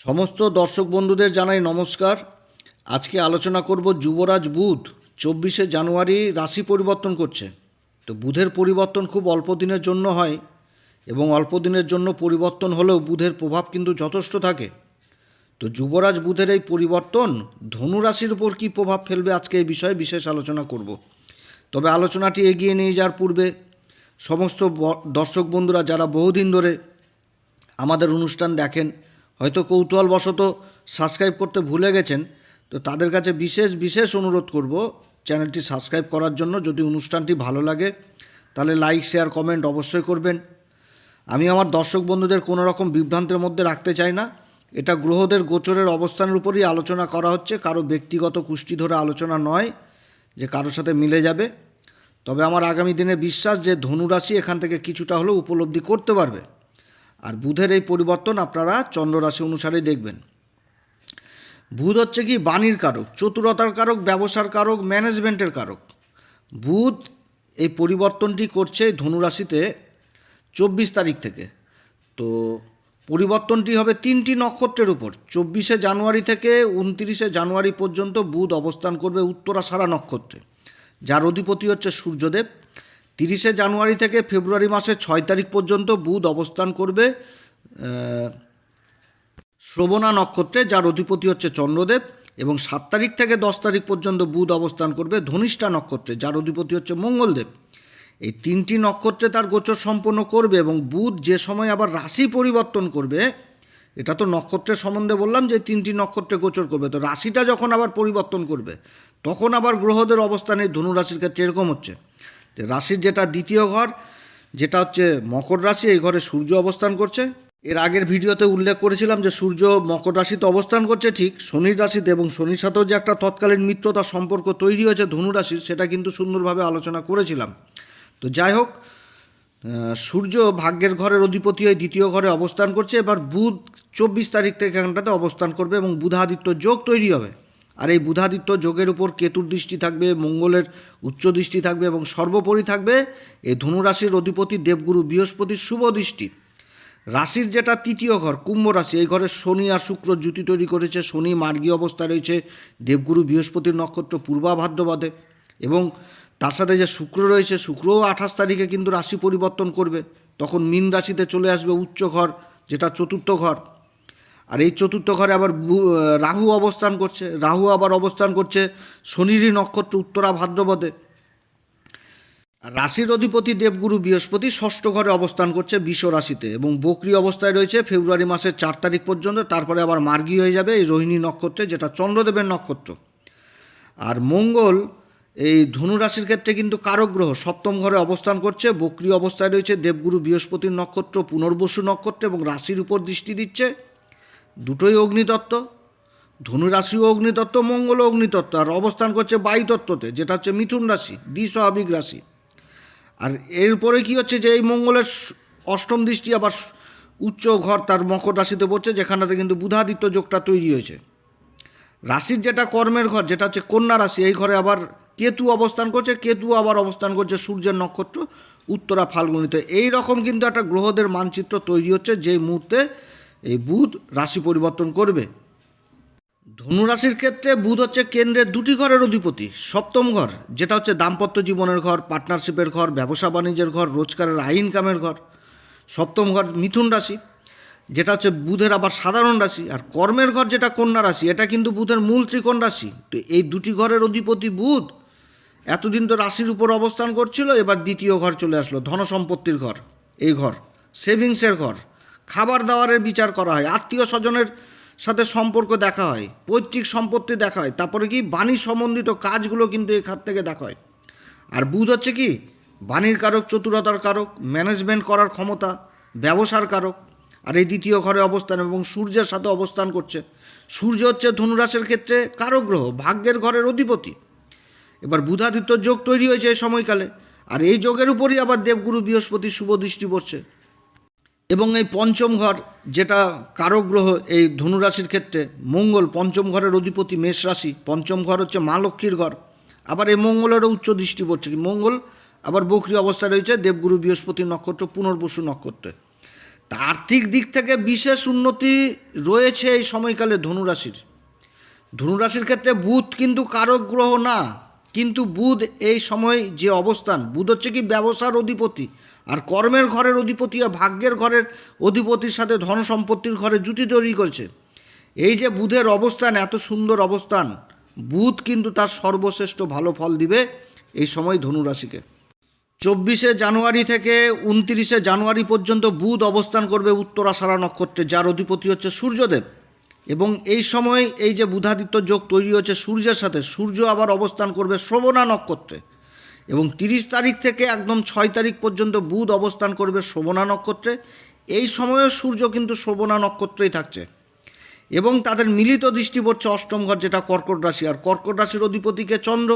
সমস্ত দর্শক বন্ধুদের জানাই নমস্কার। আজকে আলোচনা করব যুবরাজ বুধ চব্বিশে জানুয়ারি রাশি পরিবর্তন করছে। তো বুধের পরিবর্তন খুব অল্প দিনের জন্য হয় এবং অল্প দিনের জন্য পরিবর্তন হলেও বুধের প্রভাব কিন্তু যথেষ্ট থাকে। তো যুবরাজ বুধের এই পরিবর্তন ধনু রাশির উপর কী প্রভাব ফেলবে আজকে এই বিষয়ে বিশেষ আলোচনা করব। তবে আলোচনাটি এগিয়ে নিয়ে যাওয়ার পূর্বে সমস্ত দর্শক বন্ধুরা যারা বহুদিন ধরে আমাদের অনুষ্ঠান দেখেন হয়তো কৌতূহলবশত সাবস্ক্রাইব করতে ভুলে গেছেন, তো তাদের কাছে বিশেষ বিশেষ অনুরোধ করব চ্যানেলটি সাবস্ক্রাইব করার জন্য। যদি অনুষ্ঠানটি ভালো লাগে, তাহলে লাইক শেয়ার কমেন্ট অবশ্যই করবেন। আমি আমার দর্শক বন্ধুদের কোনো রকম বিভ্রান্তের মধ্যে রাখতে চাই না। এটা গ্রহদের গোচরের অবস্থানের উপরই আলোচনা করা হচ্ছে। কারও ব্যক্তিগত কুষ্টি ধরে আলোচনা নয় যে কারোর সাথে মিলে যাবে। তবে আমার আগামী দিনে বিশ্বাস যে ধনুরাশি এখান থেকে কিছুটা হলেও উপলব্ধি করতে পারবে। আর বুধের এই পরিবর্তন আপনারা চন্দ্ররাশি অনুসারেই দেখবেন। বুধ হচ্ছে কি বাণীর কারক, চতুরতার কারক, ব্যবসার কারক, ম্যানেজমেন্টের কারক। বুধ এই পরিবর্তনটি করছে ধনুরাশিতে চব্বিশ তারিখ থেকে। তো পরিবর্তনটি হবে তিনটি নক্ষত্রের উপর। চব্বিশে জানুয়ারি থেকে উনতিরিশে জানুয়ারি পর্যন্ত বুধ অবস্থান করবে উত্তরা সারা নক্ষত্রে। যার অধিপতি হচ্ছে সূর্যদেব। তিরিশে জানুয়ারি থেকে ফেব্রুয়ারি মাসের ছয় তারিখ পর্যন্ত বুধ অবস্থান করবে শ্রবণা নক্ষত্রে, যার অধিপতি হচ্ছে চন্দ্রদেব, এবং সাত তারিখ থেকে দশ তারিখ পর্যন্ত বুধ অবস্থান করবে ধনিষ্ঠা নক্ষত্রে, যার অধিপতি হচ্ছে মঙ্গলদেব। এই তিনটি নক্ষত্রে তার গোচর সম্পন্ন করবে এবং বুধ যে সময় আবার রাশি পরিবর্তন করবে, এটা তো নক্ষত্রের সম্বন্ধে বললাম যে তিনটি নক্ষত্রে গোচর করবে, তো রাশিটা যখন আবার পরিবর্তন করবে, তখন আবার গ্রহদের অবস্থান ধনুরাশির ক্ষেত্রে এরকম হচ্ছে। রাশির যেটা দ্বিতীয় ঘর, যেটা হচ্ছে মকর রাশি, এই ঘরে সূর্য অবস্থান করছে। এর আগের ভিডিওতে উল্লেখ করেছিলাম যে সূর্য মকর রাশিতে অবস্থান করছে, ঠিক শনির রাশিতে এবং শনির সাথেও যে একটা তৎকালীন মিত্রতা সম্পর্ক তৈরি হয়েছে ধনু রাশির, সেটা কিন্তু সুন্দরভাবে আলোচনা করেছিলাম। তো যাই হোক সূর্য ভাগ্যের ঘরের অধিপতি হয়ে দ্বিতীয় ঘরে অবস্থান করছে। এবার বুধ চব্বিশ তারিখ থেকে এখানটাতে অবস্থান করবে এবং বুধাদিত্য যোগ তৈরি হবে। আর এই বুধাদিত্য যোগের উপর কেতুর দৃষ্টি থাকবে, মঙ্গলের উচ্চ দৃষ্টি থাকবে এবং সর্বোপরি থাকবে এই ধনুরাশির অধিপতি দেবগুরু বৃহস্পতির শুভ দৃষ্টি। রাশির যেটা তৃতীয় ঘর, কুম্ভ রাশি, এই ঘরে শনি আর শুক্র জুতি তৈরি করেছে, শনি মার্গী অবস্থায় রয়েছে, দেবগুরু বৃহস্পতির নক্ষত্র পূর্বাভাদ্রবাদে এবং তার সাথে যে শুক্র রয়েছে, শুক্রও আঠাশ তারিখে কিন্তু রাশি পরিবর্তন করবে। তখন মীন রাশিতে চলে আসবে উচ্চ ঘর, যেটা চতুর্থ ঘর। আর এই চতুর্থ ঘরে আবার রাহু অবস্থান করছে। রাহু আবার অবস্থান করছে শনিরই নক্ষত্র উত্তরা ভাদ্রপদে। রাশির অধিপতি দেবগুরু বৃহস্পতি ষষ্ঠ ঘরে অবস্থান করছে বিষ রাশিতে এবং বকরি অবস্থায় রয়েছে ফেব্রুয়ারি মাসের চার তারিখ পর্যন্ত, তারপরে আবার মার্গী হয়ে যাবে এই রোহিণী নক্ষত্রে, যেটা চন্দ্রদেবের নক্ষত্র। আর মঙ্গল এই ধনু রাশির ক্ষেত্রে কিন্তু কারক গ্রহ সপ্তম ঘরে অবস্থান করছে, বকরি অবস্থায় রয়েছে দেবগুরু বৃহস্পতির নক্ষত্র, পুনর্বসু নক্ষত্র এবং রাশির উপর দৃষ্টি দিচ্ছে। দুটোই অগ্নিতত্ত্ব ধনু রাশিও অগ্নিতত্ত্ব মঙ্গল অগ্নিতত্ত্ব। আর অবস্থান করছে বায়ুতত্ত্বতে, যেটা হচ্ছে মিথুন রাশি, দ্বিস্বাভাবিক রাশি। আর এরপরে কি হচ্ছে যে এই মঙ্গলের অষ্টম দৃষ্টি আবার উচ্চ ঘর তার মকর রাশিতে পড়ছে, যেখানটাতে কিন্তু বুধাদিত্য যোগটা তৈরি হয়েছে। রাশির যেটা কর্মের ঘর, যেটা হচ্ছে কন্যা রাশি, এই ঘরে আবার কেতু অবস্থান করছে, কেতু আবার অবস্থান করছে সূর্যের নক্ষত্র, উত্তরা ফাল্গুনিতে। এই রকম কিন্তু একটা গ্রহদের মানচিত্র তৈরি হচ্ছে, যেই মুহূর্তে এই বুধ রাশি পরিবর্তন করবে। ধনুরাশির ক্ষেত্রে বুধ হচ্ছে কেন্দ্রের দুটি ঘরের অধিপতি, সপ্তম ঘর, যেটা হচ্ছে দাম্পত্য জীবনের ঘর, পার্টনারশিপের ঘর, ব্যবসা বাণিজ্যের ঘর, রোজগারের আয়, ইনকামের ঘর। সপ্তম ঘর মিথুন রাশি, যেটা হচ্ছে বুধের আবার সাধারণ রাশি, আর কর্মের ঘর যেটা কন্যা রাশি, এটা কিন্তু বুধের মূল ত্রিকোণ রাশি। তো এই দুটি ঘরের অধিপতি বুধ, এতদিন তো রাশির উপর অবস্থান করছিল, এবার দ্বিতীয় ঘর চলে আসলো, ধনসম্পত্তির ঘর, এই ঘর, সেভিংসের ঘর। খাবার দাবারের বিচার করা হয়, আত্মীয় স্বজনের সাথে সম্পর্ক দেখা হয়, পৈতৃক সম্পত্তি দেখা হয়, তারপরে কি বাণী সম্বন্ধিত কাজগুলো কিন্তু এই খাত থেকে দেখা হয়। আর বুধ হচ্ছে কি, বাণীর কারক, চতুরতার কারক ম্যানেজমেন্ট করার ক্ষমতা, ব্যবসার কারক, আর এই দ্বিতীয় ঘরে অবস্থান এবং সূর্যের সাথে অবস্থান করছে। সূর্য হচ্ছে ধনুরাশের ক্ষেত্রে কারক গ্রহ, ভাগ্যের ঘরের অধিপতি। এবার বুধাদিত্য যোগ তৈরি হয়েছে এই সময়কালে, আর এই যোগের উপরই আবার দেবগুরু বৃহস্পতি শুভ দৃষ্টি পড়ছে। এবং এই পঞ্চম ঘর যেটা কারক গ্রহ এই ধনুরাশির ক্ষেত্রে, মঙ্গল পঞ্চম ঘরের অধিপতি মেষ রাশি, পঞ্চম ঘর হচ্ছে মা লক্ষ্মীর ঘর। আবার এই মঙ্গলেরও উচ্চ দৃষ্টি পড়ছে কি? মঙ্গল আবার বকরি অবস্থায় রয়েছে, দেবগুরু বৃহস্পতি নক্ষত্র, পুনর্বসু নক্ষত্রে। তা আর্থিক দিক থেকে বিশেষ উন্নতি রয়েছে এই সময়কালে ধনুরাশির। ধনুরাশির ক্ষেত্রে বুধ কিন্তু কারক গ্রহ না, কিন্তু বুধ এই সময় যে অবস্থান, বুধ হচ্ছে কি ব্যবসার অধিপতি আর কর্মের ঘরের অধিপতি আর ভাগ্যের ঘরের অধিপতির সাথে ধন সম্পত্তির ঘরে জুতি তৈরি করছে। এই যে বুধের অবস্থান, এত সুন্দর অবস্থান, বুধ কিন্তু তার সর্বশ্রেষ্ঠ ভালো ফল দিবে এই সময় ধনুরাশিকে। চব্বিশে জানুয়ারি থেকে উনত্রিশে জানুয়ারি পর্যন্ত বুধ অবস্থান করবে উত্তরাষাঢ়া নক্ষত্রে, যার অধিপতি হচ্ছে সূর্যদেব। এবং এই সময় এই যে বুধাদিত্য যোগ তৈরি হচ্ছে সূর্যের সাথে, সূর্য আবার অবস্থান করবে শ্রবণা নক্ষত্রে। এবং তিরিশ তারিখ থেকে একদম ছয় তারিখ পর্যন্ত বুধ অবস্থান করবে শোভনা নক্ষত্রে। এই সময়েও সূর্য কিন্তু শোভনা নক্ষত্রেই থাকছে। এবং তাদের মিলিত দৃষ্টি পড়ছে অষ্টম ঘর, যেটা কর্কট রাশি। আর কর্কট রাশির অধিপতিকে চন্দ্র।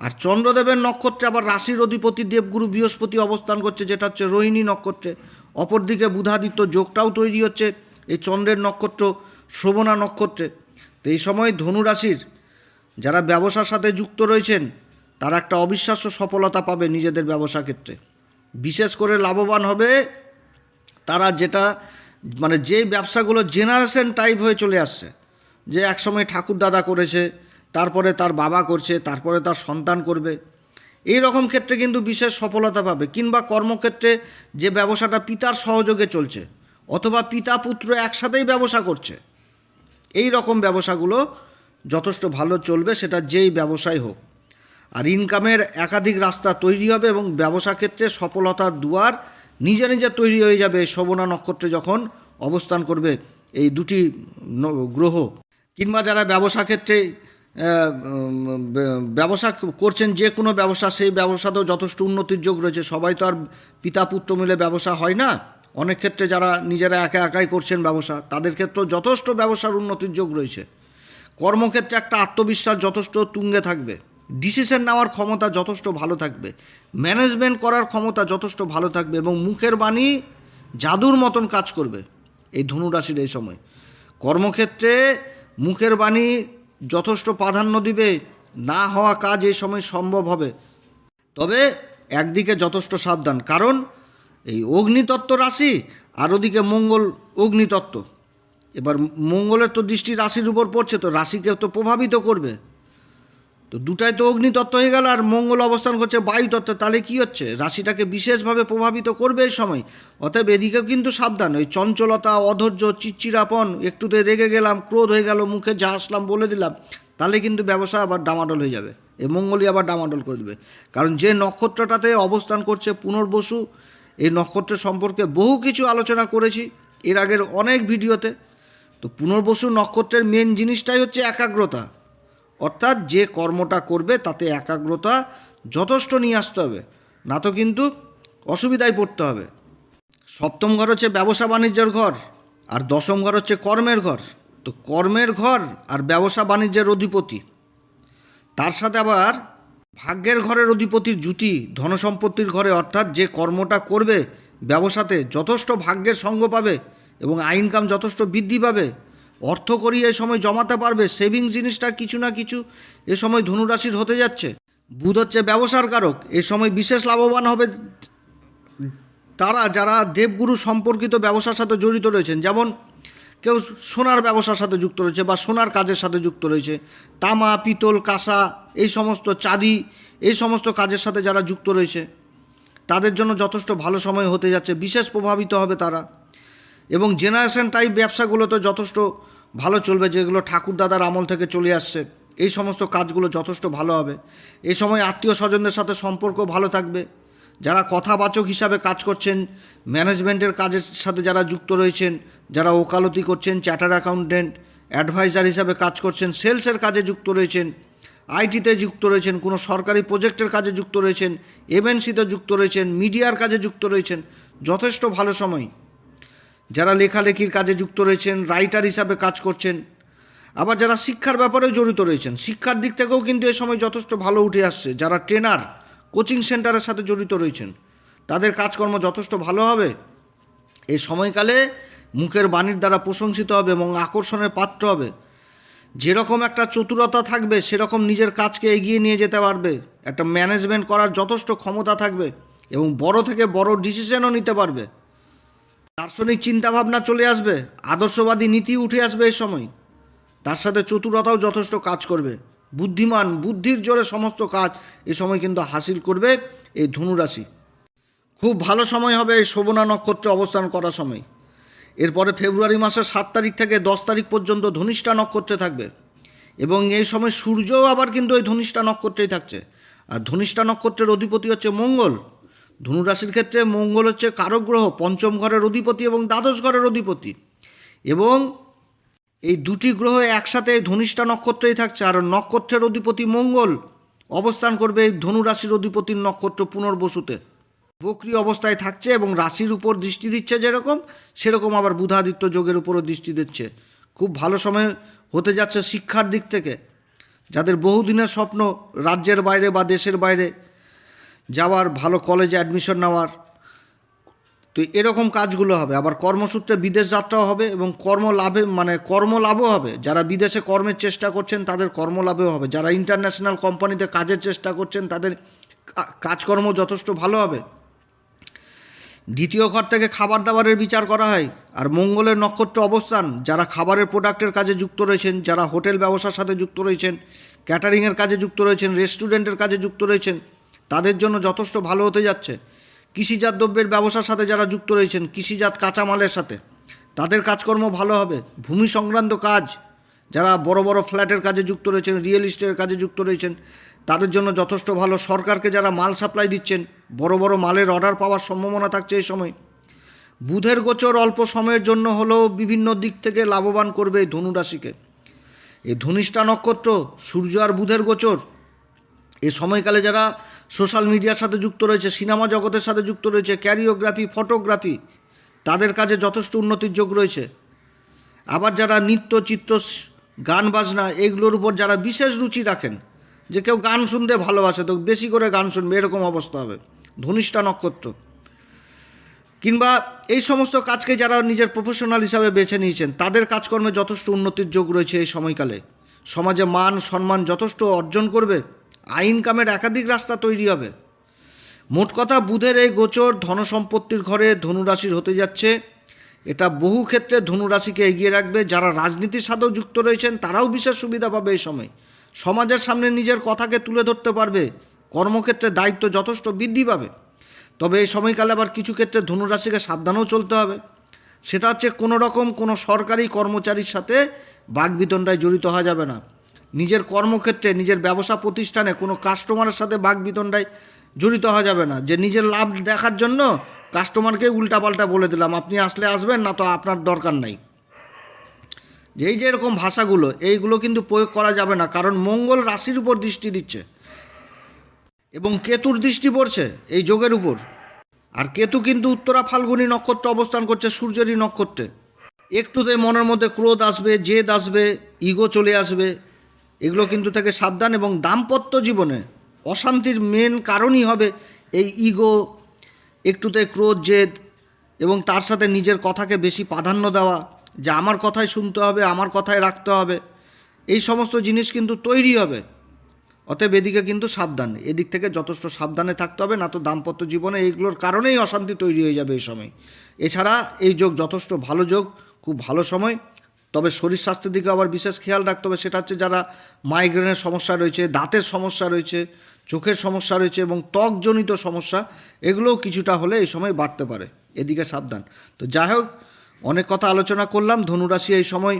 আর চন্দ্রদেবের নক্ষত্রে আবার রাশির অধিপতি দেবগুরু বৃহস্পতি অবস্থান করছে, যেটা হচ্ছে রোহিণী নক্ষত্রে। অপরদিকে বুধাদিত্য যোগটাও তৈরি হচ্ছে, এই চন্দ্রের নক্ষত্র শোভনা নক্ষত্রে। তো এই সময় ধনুরাশির যারা ব্যবসার সাথে যুক্ত রয়েছেন তারা একটা অবিশ্বাস্য সফলতা পাবে নিজেদের ব্যবসা ক্ষেত্রে। বিশেষ করে লাভবান হবে তারা যেটা মানে যে ব্যবসাগুলো জেনারেশন টাইপ হয়ে চলে আসছে। যে একসময় ঠাকুর দাদা করেছে, তারপরে তার বাবা করছে, তারপরে তার সন্তান করবে। এই রকম ক্ষেত্রে কিন্তু বিশেষ সফলতা পাবে। কিংবা কর্মক্ষেত্রে যে ব্যবসাটা পিতার সহযোগে চলছে, অথবা পিতা পুত্র একসাথেই ব্যবসা করছে, এই রকম ব্যবসাগুলো যথেষ্ট ভালো চলবে, সেটা যেই ব্যবসায় হোক। আর ইনকামের একাধিক রাস্তা তৈরি হবে এবং ব্যবসা ক্ষেত্রে সফলতার দুয়ার নিজে নিজে তৈরি হয়ে যাবে শোভনা নক্ষত্রে যখন অবস্থান করবে এই দুটি গ্রহ। কিংবা যারা ব্যবসা ক্ষেত্রে ব্যবসা করছেন যে কোনো ব্যবসা, সেই ব্যবসাতেও যথেষ্ট উন্নতির যোগ রয়েছে। সবাই তো আর পিতা পুত্র মিলে ব্যবসা হয় না। অনেক ক্ষেত্রে যারা নিজেরা একা একাই করছেন ব্যবসা, তাদের ক্ষেত্রেও যথেষ্ট ব্যবসার উন্নতির যোগ রয়েছে। কর্মক্ষেত্রে একটা আত্মবিশ্বাস যথেষ্ট তুঙ্গে থাকবে। ডিসিশন নেওয়ার ক্ষমতা যথেষ্ট ভালো থাকবে। ম্যানেজমেন্ট করার ক্ষমতা যথেষ্ট ভালো থাকবে এবং মুখের বাণী জাদুর মতন কাজ করবে এই ধনুরাশির এই সময়। কর্মক্ষেত্রে মুখের বাণী যথেষ্ট প্রাধান্য দিবে, না হওয়া কাজ এই সময় সম্ভব হবে। তবে একদিকে যথেষ্ট সাবধান, কারণ এই অগ্নিতত্ত্ব রাশি আর ওদিকে মঙ্গল অগ্নিতত্ত্ব। এবার মঙ্গলের তো দৃষ্টি রাশির উপর পড়ছে, তো রাশিকে তো প্রভাবিত করবে। তো দুটাই তো অগ্নিতত্ত্ব হয়ে গেল আর মঙ্গল অবস্থান করছে বায়ুতত্ত্ব। তাহলে কি হচ্ছে? রাশিটাকে বিশেষভাবে প্রভাবিত করবে এই সময়? অতএব এদিকেও কিন্তু সাবধান। ওই চঞ্চলতা, অধৈর্য চিচ্চিরাপন একটুতে রেগে গেলাম, ক্রোধ হয়ে গেল, মুখে যা আসলাম বলে দিলাম, তাহলে কিন্তু ব্যবসা আবার ডামাডল হয়ে যাবে। এ মঙ্গলই আবার ডামাডোল করে দেবে। কারণ যে নক্ষত্রটাতে অবস্থান করছে পুনর্বসু, এই নক্ষত্র সম্পর্কে বহু কিছু আলোচনা করেছি এর আগের অনেক ভিডিওতে। তো পুনর্বসু নক্ষত্রের মেন জিনিসটাই হচ্ছে একাগ্রতা। অর্থাৎ যে কর্মটা করবে তাতে একাগ্রতা যথেষ্ট নিয়ে আসতে হবে। না তো কিন্তু অসুবিধায় পড়তে হবে। সপ্তম ঘর হচ্ছে ব্যবসা বাণিজ্যের ঘর, আর দশম ঘর হচ্ছে কর্মের ঘর। তো কর্মের ঘর আর ব্যবসা বাণিজ্যের অধিপতি। তার সাথে আবার ভাগ্যের ঘরের অধিপতির জুতি, ধনসম্পত্তির ঘরে, অর্থাৎ যে কর্মটা করবে ব্যবসাতে যথেষ্ট ভাগ্যের সঙ্গ পাবে এবং আইনকাম যথেষ্ট বৃদ্ধি পাবে। অর্থ করি এ সময় জমাতে পারবে সেভিং জিনিসটা কিছু না কিছু এ সময় ধনুরাশির হতে যাচ্ছে। বুধ হচ্ছে ব্যবসার কারক এ সময় বিশেষ লাভবান হবে তারা যারা দেবগুরু সম্পর্কিত ব্যবসার সাথে জড়িত রয়েছেন, যেমন কেউ সোনার ব্যবসার সাথে যুক্ত রয়েছে বা সোনার কাজের সাথে যুক্ত রয়েছে, তামা, পিতল, কাঁসা, এই সমস্ত চাঁদি, এই সমস্ত কাজের সাথে যারা যুক্ত রয়েছে, তাদের জন্য যথেষ্ট ভালো সময় হতে যাচ্ছে, বিশেষ প্রভাবিত হবে তারা। এবং জেনারেশন টাইপ ব্যবসাগুলো তো যথেষ্ট ভালো চলবে, যেগুলো ঠাকুর দাদার আমল থেকে চলে আসছে। এই সমস্ত কাজগুলো যথেষ্ট ভালো হবে। এই সময় আত্মীয় স্বজনদের সাথে সম্পর্ক ভালো থাকবে। যারা কথাবাচক হিসাবে কাজ করছেন ম্যানেজমেন্টের কাজের সাথে যারা যুক্ত রয়েছেন, যারা ওকালতি করছেন চার্টার অ্যাকাউন্টেন্ট অ্যাডভাইজার হিসাবে কাজ করছেন সেলসের কাজে যুক্ত রয়েছেন আইটিতে যুক্ত রয়েছেন, কোনো সরকারি প্রজেক্টের কাজে যুক্ত রয়েছেন এমএনসিতে যুক্ত রয়েছেন মিডিয়ার কাজে যুক্ত রয়েছেন, যথেষ্ট ভালো সময়। যারা লেখালেখির কাজে যুক্ত রয়েছেন রাইটার হিসাবে কাজ করছেন, আবার যারা শিক্ষার ব্যাপারেও জড়িত রয়েছেন, শিক্ষার দিক থেকেও কিন্তু এ সময় যথেষ্ট ভালো উঠে আসছে। যারা ট্রেনার কোচিং সেন্টারের সাথে জড়িত রয়েছেন, তাদের কাজকর্ম যথেষ্ট ভালো হবে। এই সময়কালে মুখের বাণীর দ্বারা প্রশংসিত হবে এবং আকর্ষণের পাত্র হবে। যেরকম একটা চতুরতা থাকবে, সেরকম নিজের কাজকে এগিয়ে নিয়ে যেতে পারবে। একটা ম্যানেজমেন্ট করার যথেষ্ট ক্ষমতা থাকবে এবং বড় থেকে বড় ডিসিশনও নিতে পারবে। দার্শনিক চিন্তাভাবনা চলে আসবে, আদর্শবাদী নীতি উঠে আসবে এই সময়। তার সাথে চতুরতাও যথেষ্ট কাজ করবে। বুদ্ধিমান, বুদ্ধির জোরে সমস্ত কাজ এ সময় কিন্তু হাসিল করবে এই ধনুরাশি। খুব ভালো সময় হবে এই শোভনা নক্ষত্রে অবস্থান করার সময়। এরপরে ফেব্রুয়ারি মাসের সাত তারিখ থেকে দশ তারিখ পর্যন্ত ধনিষ্ঠা নক্ষত্রে থাকবে। এবং এই সময় সূর্যও আবার কিন্তু ওই ধনিষ্ঠা নক্ষত্রেই থাকছে। আর ধনিষ্ঠা নক্ষত্রের অধিপতি হচ্ছে মঙ্গল। ধনুরাশির ক্ষেত্রে মঙ্গল হচ্ছে কারক গ্রহ পঞ্চম ঘরের অধিপতি এবং দ্বাদশ ঘরের অধিপতি। এবং এই দুটি গ্রহ একসাথে ধনিষ্ঠা নক্ষত্রেই থাকছে, আর নক্ষত্রের অধিপতি মঙ্গল। অবস্থান করবে এই ধনুরাশির অধিপতির নক্ষত্র পুনর্বসুতে। বক্রি অবস্থায় থাকছে এবং রাশির উপর দৃষ্টি দিচ্ছে যেরকম, সেরকম আবার বুধাদিত্য যোগের উপরও দৃষ্টি দিচ্ছে। খুব ভালো সময় হতে যাচ্ছে শিক্ষার দিক থেকে। যাদের বহুদিনের স্বপ্ন রাজ্যের বাইরে বা দেশের বাইরে যাওয়ার, ভালো কলেজে অ্যাডমিশন নেওয়ার। তো এরকম কাজগুলো হবে। আবার কর্মসূত্রে বিদেশ যাত্রাও হবে এবং কর্মলাভে মানে কর্মলাভও হবে। যারা বিদেশে কর্মের চেষ্টা করছেন, তাদের কর্মলাভও হবে। যারা ইন্টারন্যাশনাল কোম্পানিতে কাজের চেষ্টা করছেন, তাদের কাজকর্ম যথেষ্ট ভালো হবে। দ্বিতীয় ঘর থেকে খাবার দাবারের বিচার করা হয়। আর মঙ্গলের নক্ষত্র অবস্থান। যারা খাবারের প্রোডাক্টের কাজে যুক্ত রয়েছেন, যারা হোটেল ব্যবসার সাথে যুক্ত রয়েছেন ক্যাটারিংয়ের কাজে যুক্ত রয়েছেন রেস্টুরেন্টের কাজে যুক্ত রয়েছেন তাদের জন্য যথেষ্ট ভালো হতে যাচ্ছে। কৃষিজাত দ্রব্যের ব্যবসার সাথে যারা যুক্ত রয়েছেন, কৃষিজাত কাঁচামালের সাথে, তাদের কাজকর্ম ভালো হবে। ভূমি সংক্রান্ত কাজ, যারা বড় বড় ফ্ল্যাটের কাজে যুক্ত রয়েছেন, রিয়েল এস্টেটের কাজে যুক্ত রয়েছেন, তাদের জন্য যথেষ্ট ভালো। সরকারকে যারা মাল সাপ্লাই দিচ্ছেন, বড় বড় মালের অর্ডার পাওয়ার সম্ভাবনা থাকছে এই সময়। বুধের গোচর অল্প সময়ের জন্য হলেও বিভিন্ন দিক থেকে লাভবান করবে এই ধনুরাশিকে এই ধনিষ্ঠা নক্ষত্র, সূর্য আর বুধের গোচর এই সময়কালে যারা সোশ্যাল মিডিয়ার সাথে যুক্ত রয়েছে, সিনেমা জগতের সাথে যুক্ত রয়েছে, ক্যারিওগ্রাফি, ফটোগ্রাফি, তাদের কাজে যথেষ্ট উন্নতির যোগ রয়েছে। আবার যারা নৃত্য, চিত্র, গান, বাজনা, এগুলোর উপর যারা বিশেষ রুচি রাখেন, যে কেউ গান শুনতে ভালোবাসে, তো বেশি করে গান শুনবে, এরকম অবস্থা হবে, ধনিষ্ঠা নক্ষত্র। কিংবা এই সমস্ত কাজকে যারা নিজের প্রফেশনাল হিসাবে বেছে নিয়েছেন, তাদের কাজকর্মে যথেষ্ট উন্নতির যোগ রয়েছে এই সময়কালে। সমাজে মান, সম্মান যথেষ্ট অর্জন করবে। আইন কামের একাধিক রাস্তা তৈরি হবে। মোট কথা বুধের এই গোচর ধনসম্পত্তির ঘরে ধনুরাশির হতে যাচ্ছে। এটা বহু ক্ষেত্রে ধনুরাশিকে এগিয়ে রাখবে। যারা রাজনীতির সাথেও যুক্ত রয়েছেন, তারাও বিশেষ সুবিধা পাবে এই সময়। সমাজের সামনে নিজের কথাকে তুলে ধরতে পারবে। কর্মক্ষেত্রে দায়িত্ব যথেষ্ট বৃদ্ধি পাবে। তবে এই সময়কালে আবার কিছু ক্ষেত্রে ধনুরাশিকে সাবধানেও চলতে হবে। সেটা হচ্ছে কোনো রকম কোনো সরকারি কর্মচারীর সাথে বাগবিতণ্ডায় জড়িত হওয়া যাবে না। নিজের কর্মক্ষেত্রে, নিজের ব্যবসা প্রতিষ্ঠানে কোনো কাস্টমারের সাথে বাগবিতণ্ডায় জড়িত হওয়া যাবে না। যে নিজের লাভ দেখার জন্য কাস্টমারকে উল্টাপাল্টা বলে দিলাম, আপনি আসলে আসবেন না তো আপনার দরকার নাই। যেই যে এরকম ভাষাগুলো, এইগুলো কিন্তু প্রয়োগ করা যাবে না, কারণ মঙ্গল রাশির উপর দৃষ্টি দিচ্ছে এবং কেতুর দৃষ্টি পড়ছে এই যোগের উপর। আর কেতু কিন্তু উত্তরা ফাল্গুনী নক্ষত্র অবস্থান করছে সূর্যেরই নক্ষত্রে। একটুতে মনের মধ্যে ক্রোধ আসবে, জেদ আসবে ইগো চলে আসবে এগুলো কিন্তু থেকে সাবধান এবং দাম্পত্য জীবনে অশান্তির মেন কারণই হবে এই ইগো একটুতে ক্রোধ, জেদ এবং তার সাথে নিজের কথাকে বেশি প্রাধান্য দেওয়া, যে আমার কথাই শুনতে হবে, আমার কথাই রাখতে হবে, এই সমস্ত জিনিস কিন্তু তৈরি হবে। অতএব এদিকে কিন্তু সাবধান, এদিক থেকে যথেষ্ট সাবধানে থাকতে হবে, না তো দাম্পত্য জীবনে এইগুলোর কারণেই অশান্তি তৈরি হয়ে যাবে এই সময়। এছাড়া এই যোগ যথেষ্ট ভালো যোগ, খুব ভালো সময়। তবে শরীর স্বাস্থ্যের দিকে আবার বিশেষ খেয়াল রাখতে হবে। সেটা হচ্ছে যারা মাইগ্রেনের সমস্যা রয়েছে, দাঁতের সমস্যা রয়েছে, চোখের সমস্যা রয়েছে এবং ত্বকজনিত সমস্যা, এগুলোও কিছুটা হলে এই সময় বাড়তে পারে। এদিকে সাবধান। তো যাই হোক, অনেক কথা আলোচনা করলাম। ধনুরাশি এই সময়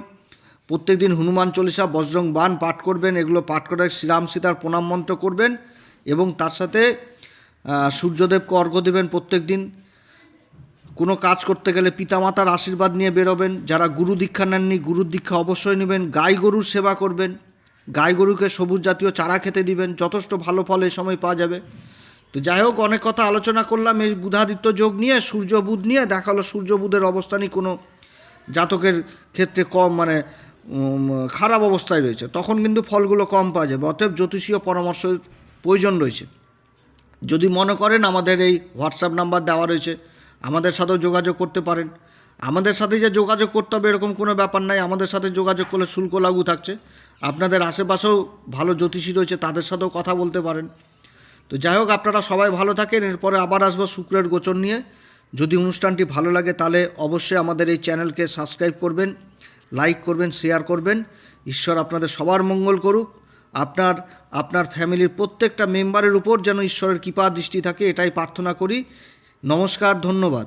প্রত্যেকদিন হনুমান চল্লিশা, বজ্রং বান পাঠ করবেন। এগুলো পাঠ করে শ্রীরাম সীতার প্রণাম মন্ত্র করবেন এবং তার সাথে সূর্যদেবকে অর্ঘ্য দেবেন প্রত্যেক দিন কোনো কাজ করতে গেলে পিতামাতার আশীর্বাদ নিয়ে বেরোবেন, যারা গুরু দীক্ষা নেননি, গুরুর দীক্ষা অবশ্যই নেবেন, গাই গরুর সেবা করবেন, গাই গরুকে সবুজ জাতীয় চারা খেতে দিবেন, যথেষ্ট ভালো ফল এই সময় পাওয়া যাবে। তো যাই হোক, অনেক কথা আলোচনা করলাম, এই বুধাদিত্য যোগ নিয়ে, সূর্য বুধ নিয়ে, দেখা হলো সূর্য বুধের অবস্থানই কোনো জাতকের ক্ষেত্রে কম মানে খারাপ অবস্থায় রয়েছে। তখন কিন্তু ফলগুলো কম পাওয়া যাবে, অতএব জ্যোতিষীয় পরামর্শের প্রয়োজন রয়েছে। যদি মনে করেন, আমাদের এই হোয়াটসঅ্যাপ নাম্বার দেওয়া রয়েছে আমাদের সাথেও যোগাযোগ করতে পারেন। আমাদের সাথে যে যোগাযোগ করতে হবে এরকম কোনো ব্যাপার নাই। আমাদের সাথে যোগাযোগ করলে শুল্ক লাগু থাকছে। আপনাদের আশেপাশেও ভালো জ্যোতিষী রয়েছে, তাদের সাথেও কথা বলতে পারেন। তো যাই হোক, আপনারা সবাই ভালো থাকেন। এরপরে আবার আসব শুক্রের গোচর নিয়ে। যদি অনুষ্ঠানটি ভালো লাগে তাহলে অবশ্যই আমাদের এই চ্যানেলকে সাবস্ক্রাইব করবেন, লাইক করবেন, শেয়ার করবেন। ঈশ্বর আপনাদের সবার মঙ্গল করুক। আপনার আপনার ফ্যামিলির প্রত্যেকটা মেম্বারের উপর যেন ঈশ্বরের কৃপা দৃষ্টি থাকে, এটাই প্রার্থনা করি। নমস্কার ধন্যবাদ।